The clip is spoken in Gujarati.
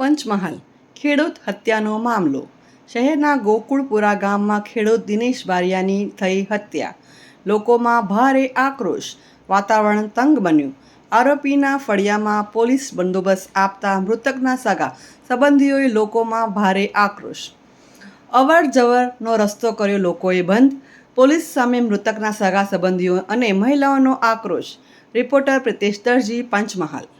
પંચમહાલ, ખેડૂત હત્યાનો મામલો. શહેરના ગોકુળપુરા ગામમાં ખેડૂત દિનેશ બારિયાની થઈ હત્યા. લોકોમાં ભારે આક્રોશ. વાતાવરણ તંગ બન્યું. આરોપીના ફળિયામાં પોલીસ બંદોબસ્ત આપતા મૃતકના સગા સંબંધીઓએ લોકોમાં ભારે આક્રોશ. અવર જવરનો રસ્તો કર્યો લોકોએ બંધ. પોલીસ સામે મૃતકના સગા સંબંધીઓ અને મહિલાઓનો આક્રોશ. રિપોર્ટર પ્રિતેશ દરજી, પંચમહાલ.